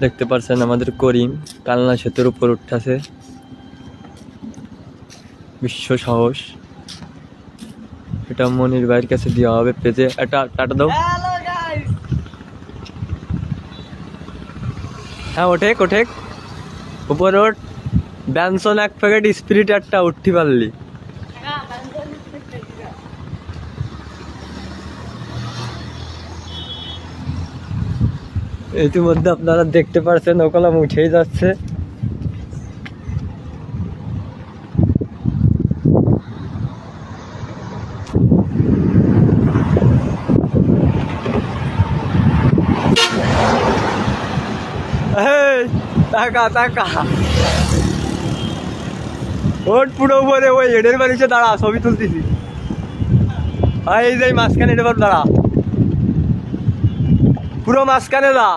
দেখতে পাচ্ছেন আমাদের করিম কালনা সেতুর উপর উঠাছে বিশ্ব সাহস। এটা মনির ভাইয়ের কাছে দেওয়া হবে পেজে। একটা টাটা দাও। হ্যাঁ ওঠেক ওঠেক। উপরে ওঠ। ব্যানসন এক প্যাকেট স্পিরিট একটা উঠতে পারলি। ইতিমধ্যে আপনারা দেখতে পাচ্ছেন ওকলাম উঠেই যাচ্ছে। তাকা তাকা ওট পুরো উপরে, ওই এডের বাড়িতে দাঁড়া, ছবি তুলতেছি। এই যে মাঝখানে বাড়ি, দাঁড়া। পুরো মাঝখানে দা?